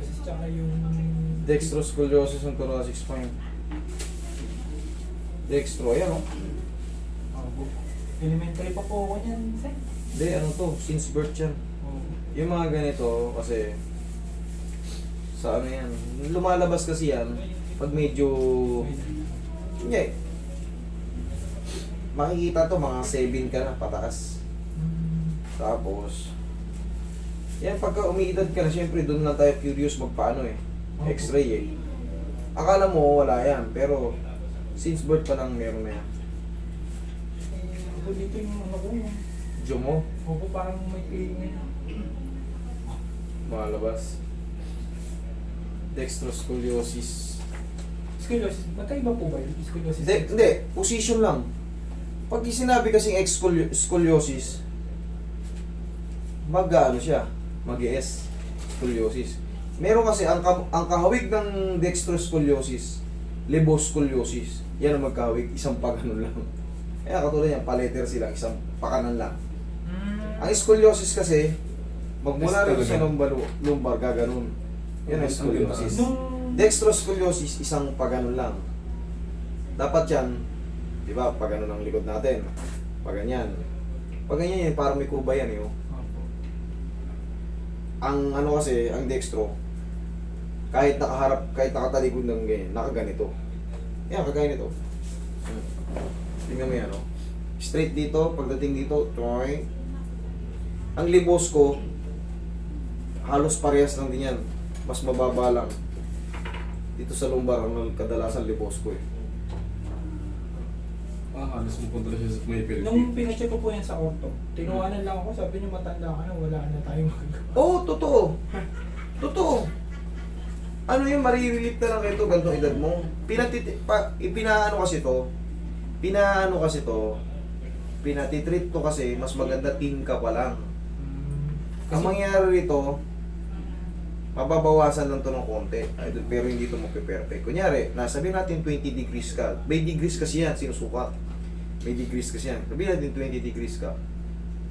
scoliosis tsaka yung... Dextroscoliosis ng thoracic spine. Dextro, ayan oh. Oh, elementary pa po ako niyan, sir. Hindi, ano to, since birth yan. Oh. Yung mga ganito, kasi, sa ano yan, lumalabas kasi yan, pag medyo, hindi, makikita to, mga 7 ka na, pataas. Hmm. Tapos, yan, pagka umiidad ka na, syempre, doon na tayo curious magpaano eh. X-ray eh. Akala mo wala yan, pero since birth pa lang meron na yan. Ako dito yung ano ko, yung... Diyo mo, Opo, parang may feeling na yun. malabas. Dextroscoliosis. Scoliosis, magkaiba po ba yun? Scoliosis? Hindi, hindi, position lang. Pag sinabi kasing X-scoliosis, mag siya, mag-S, scoliosis. Meron kasi, ang, ka- ang kahawig ng dextroscoliosis, liboscoliosis. Yan ang magkahawig, isang pagano lang. Kaya katulad yan, paletter sila, isang pakanan lang. Hmm. Ang scoliosis kasi, magmula rin sa lumbar, lumbar gaganon. Yan ang Ang scoliosis. Dextroscoliosis, isang pagano lang. Dapat yan, di ba, pagano ng likod natin. Paganyan. Paganyan yan, parang may kurba yan eh. oh. Ang ano kasi, ang dextro, kahit nakaharap, kahit nakatalikod ng ganyan, nakaganito. Yan, kagaya nito. Hmm. Tingnan mo yan, oh. Straight dito, pagdating dito, toy. Ang libos ko, halos parehas lang din yan. Mas mababa lang. Dito sa lumbar, ang kadalasan libos ko eh. Ah, halos mapunta na siya sa may pelvic. Nung pinacheck ko po yan sa orto, tinuwanan lang ako, sabi niya matanda ka na, wala na tayong magagawa. Oo, oh, totoo. Totoo. Ano yung marirelate na lang ito, ganitong edad mo. Pinatiti, pa, ipinaano kasi to, pinaano kasi to, pinatitreat to kasi mas maganda teen ka pa lang. Hmm. Ang mangyayari rito, mababawasan lang to ng konti. Ay, pero hindi to magpe-perfect. Kunyari, nasabi natin 20 degrees ka. May degrees kasi yan, sinusukat. May degrees kasi yan. Sabihin natin 20 degrees ka.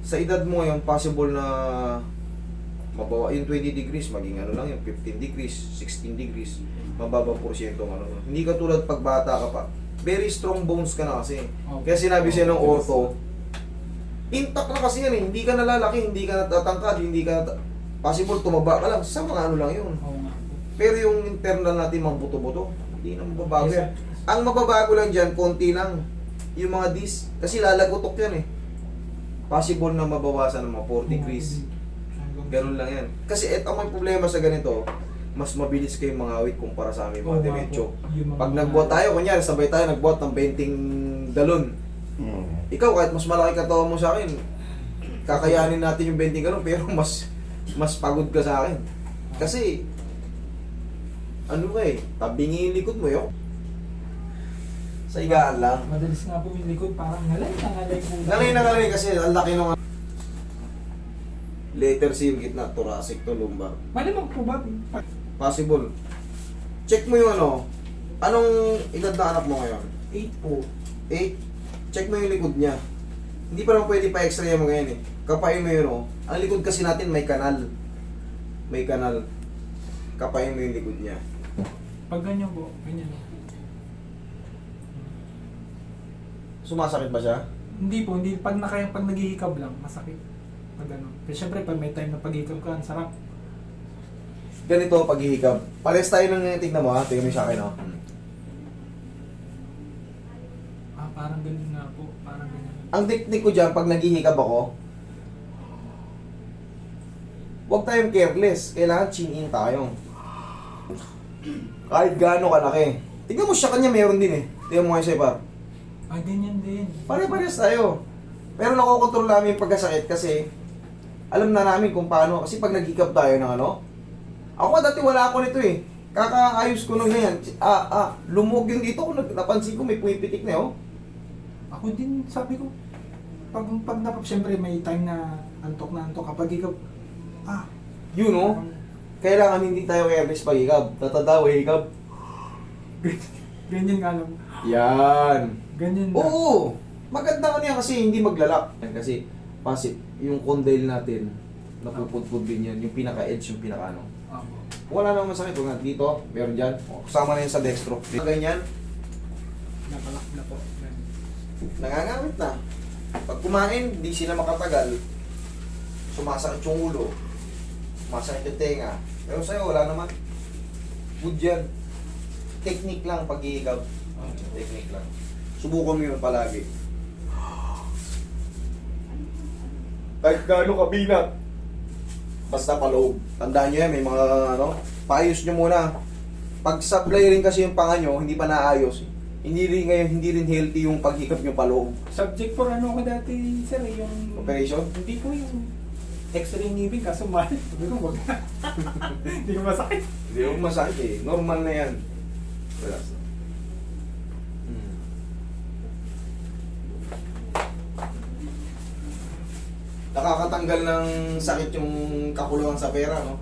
Sa edad mo ngayon, possible na mabawa yung 20 degrees, maging ano lang yung 15 degrees, 16 degrees, mababa porsyento ano. Hindi ka tulad pag bata ka pa. Very strong bones ka na kasi. Kaya sinabi siya ng ortho, intact na kasi yan eh. Hindi ka nalalaki, hindi ka natatangkad, hindi ka nat- possible tumaba ka lang. Sa mga ano lang yun. Oo nga po. Pero yung internal natin mga buto-buto, hindi na mababago yan. Ang mababago lang dyan, konti lang. Yung mga dis, kasi lalagotok yan eh. Possible na mabawasan ng mga 40 degrees. Ganun lang yan. Kasi et ang may problema sa ganito, mas mabilis kayong mangawit kumpara sa aming mga. Yung mga- Pag nagbuhat tayo, kunyari, sabay tayo nagbuhat ng 20 galon. Hmm. Ikaw, kahit mas malaki katawan mo sa akin, kakayanin natin yung 20 galon, pero mas mas pagod ka sa akin. Kasi, ano ka eh, tabingi yung likod mo yun. Sa igaan lang. Madalas nga po yung likod, parang ngalay na ngalay po. Ngalay na ngalay kasi ang laki nung letter C yung gitna, thoracic to lumbar. Malamang po ba? Possible. Check mo yung ano, anong edad na anak mo ngayon? 8 po. Eh, check mo yung likod niya. Hindi pa naman pwede pa x-ray mo ngayon eh. Kapain mo yun oh. Ang likod kasi natin may kanal. May kanal. Kapain mo yung likod niya. Pag ganyan po, ganyan. Sumasakit ba siya? Hindi po, hindi. Pag, naka, pag naghihikab lang, masakit. Pag ano. Pero syempre, pag may time na paghihikab ka, ang sarap. Ganito, paghihikab. Pares tayo ng tignan mo ha. Tingnan mo yung sa akin oh. Ah, parang ganun nga po. Parang ganyan. Ang technique ko dyan, pag naghihikab ako, huwag tayong careless. Kailangan chin-in tayo. Kahit gaano kalaki. Tingnan mo siya kanya meron din eh. Tingnan mo nga siya par. Ah, ganyan din. Pare-pares tayo. Pero nakokontrol namin yung pagkasakit kasi alam na namin kung paano. Kasi pag nag-hiccup tayo ng ano, ako dati wala ako nito eh. Kakaayos ko nung ganyan. Ah, ah, lumog yung dito ko. nag- Napansin ko may pumipitik na oh. Ako din, sabi ko, pag, pag napap, syempre may time na antok na antok kapag ikaw, ah, Yun oh. Kailangan hindi tayo careless pag hikab. Tatanda, hikab. ganyan nga lang. Yan. Ganyan na. Oo. Maganda ka niya kasi hindi maglalak. Kasi pasip, yung condyle natin, napupudpud din yan. Yung pinaka-edge, yung pinaka ano. Opo. Wala namang masakit. Huwag. Dito, meron dyan. O, Kasama na yun sa dextro. Ganyan. Nakalak na po. Nangangamit na. Pag kumain, di sila makatagal. Sumasakit yung ulo. Sumasakit yung tenga. Pero sa'yo, wala naman. Good yan. Technique lang pag-iigaw. Technique lang. Subukan mo yun palagi. Kahit gaano kabinat. Basta paloob. Tandaan nyo yan, may mga ano, paayos nyo muna. Pag supply rin kasi yung panga nyo, hindi pa naayos. Hindi rin ngayon, hindi rin healthy yung paghikap nyo paloob. Subject for ano ko dati, sir, eh, yung... Operation? Hindi po yung x-ray ngibig, kaso mahal. Sabi ko, wag na. Hindi ko masakit. Hindi mo masakit eh. Normal na yan. Relax na. Hmm. Nakakatanggal ng sakit yung kakulangan sa pera, no?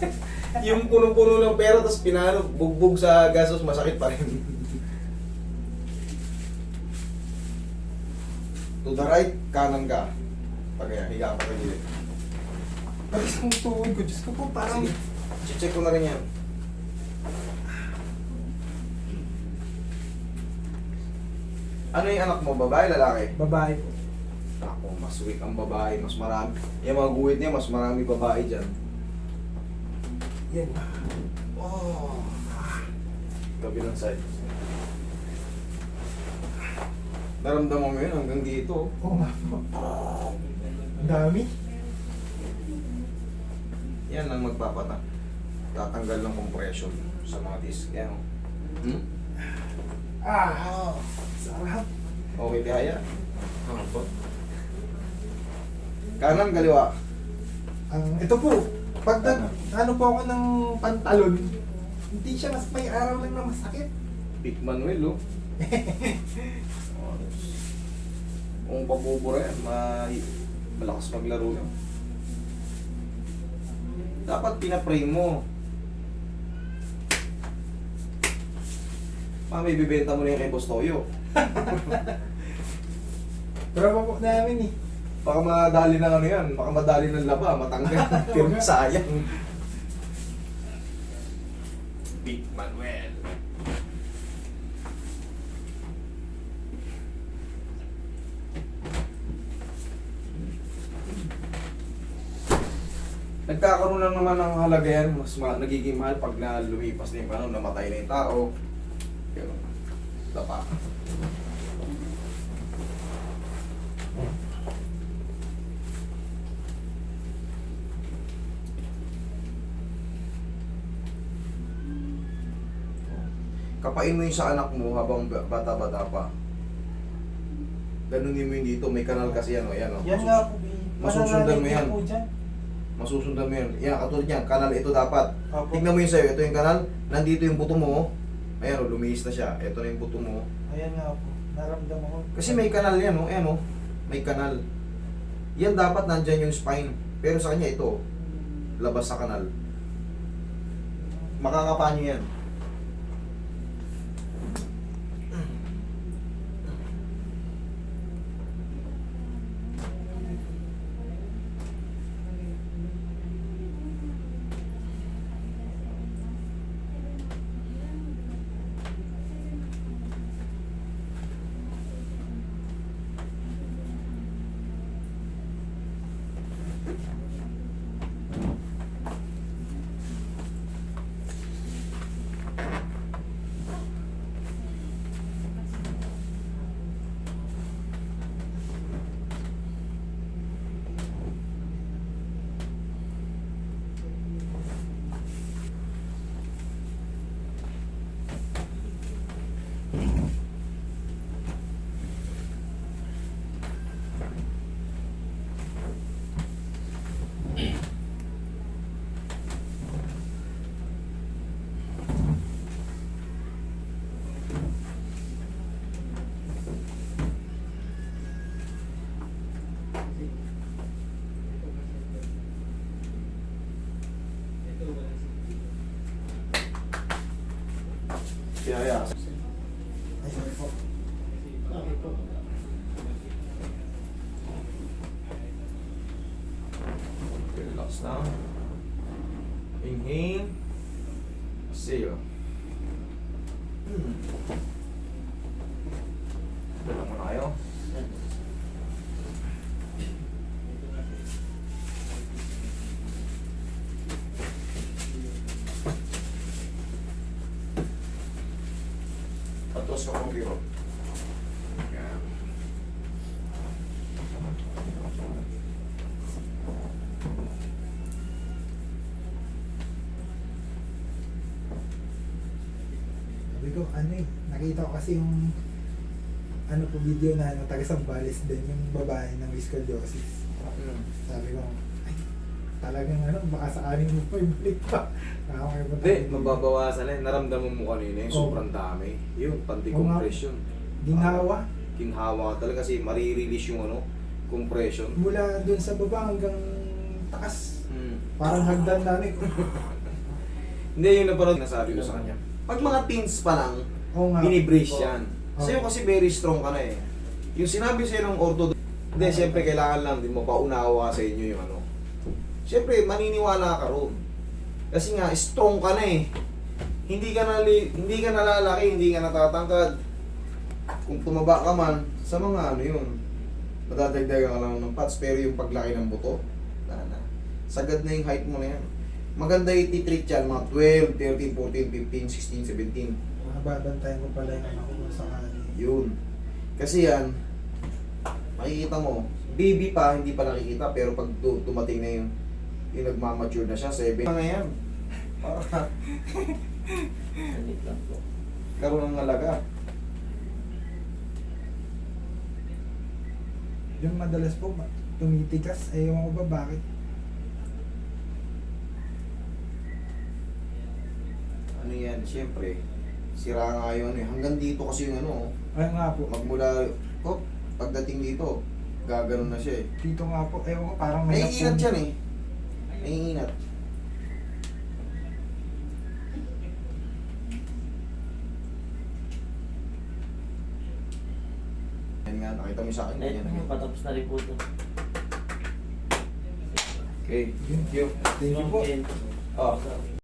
yung punong-puno ng pera, tapos pinalo, bugbog sa gastos, masakit pa rin. to the right, kanan ka. Pag yan, higa ka pa gilid. Pag isang tuhod ko, Diyos ko po, parang... Sige, check ko na rin yan. Ano yung anak mo, babae, lalaki? Babae po. Mas weak ang babae, mas marami. Yung mga guhit niya, mas marami babae dyan. Yan. Oh. Kabilang side. Naramdaman mo yun hanggang dito. Oo nga po. Ang dami. Yan ang magpapata. Tatanggal ng compression sa mga disc. Yan. oh. Hmm? Ah, sarap. Okay, tihaya. Ano po? Kanan, kaliwa. Ang ito po, pag nag, ano po ako ng pantalon, hindi siya mas may araw lang na masakit. Big Manuel, oh. Kung pabubura yan, ma malakas maglaro yan. Dapat pinapray mo. Mami, bibenta mo na yung kay Boss Toyo. Pero po namin eh. Baka madali ng ano yan, baka madali ng laba, matanggal. Pero sayang. Big Manuel. Nagkakaroon lang naman ng halaga yan, mas ma- nagiging mahal pag na lumipas na yung panahon, namatay na yung tao. Pero, dapa. Kapain mo yung sa anak mo habang ba- bata-bata pa. Ganunin mo yun dito, may kanal kasi yan o, yan o. Yan nga po. Masusundan mo yan. Masusundan mo yan. Yan, katulad yan, kanal ito dapat. Opo. Tingnan mo yun sa'yo, ito yung kanal, nandito yung buto mo. Ayan o, lumihis na siya. Ito na yung buto mo. Ayan nga po. Naramdaman ko. Kasi may kanal yan o, ayan o. May kanal. Yan dapat nandyan yung spine. Pero sa kanya ito, labas sa kanal. Makakapa nyo yan. Kaya yeah, Ayan po. Okay po. Relax na. Inhale. See you. Hmm. Dala mo na kayo. Patos ka kong biro. Yan. Sabi ko, ano eh, nakita ko kasi yung ano po video na ano, taga Sambales din, yung babae ng scoliosis. Hmm. Sabi ko, ay, talagang ano, baka sakaling mo pa pa. Kaya may punta. Hindi, mababawasan na yun. Naramdaman mo kanina yung Oo. sobrang dami. Yun, panti-compression. Ginhawa, Kinhawa talaga kasi marirelease yung ano, compression. mula dun sa baba hanggang taas. Hmm. Parang hagdan na eh. Hindi, yung napanood nasabi ko sa kanya. Pag mga teens pa lang, Oo nga. binibrace Oo. yan. Oo. Sa'yo kasi very strong ka na eh. Yung sinabi sa'yo ng ortho, hindi, siyempre kailangan lang din mo paunawa sa inyo yung ano. Siyempre, maniniwala ka ron. Kasi nga, strong ka na eh. Hindi ka na, hindi ka nalalaki, hindi ka natatangkad. Kung tumaba ka man, sa mga ano yun, madadagdagan ka lang ng pads, pero yung paglaki ng buto, wala na. Sagad na yung height mo na yan. Maganda i-treat yan, mga 12, 13, 14, 15, 16, 17. Mababantayan ko pala yung anak ko sakali. Yun. Kasi yan, makikita mo, baby pa, hindi pa nakikita, pero pag tumating na yung, yung nagmamature na siya, 7. Mga yan. Para karoon ng alaga. Yung madalas po, tumitigas. Eh, ewan ko ba bakit. Ano yan, siyempre, sira nga yun eh. Hanggang dito kasi yung ano, Ayun nga po. magmula, oh, pagdating dito, gaganon na siya eh. Dito nga po, ewan ko parang may Naiinat yan eh. Naiinat. Yan nga, nakita mo sa akin. Eh, Ganyan. patapos na rin po ito. Okay, thank you. Thank you po. Oh.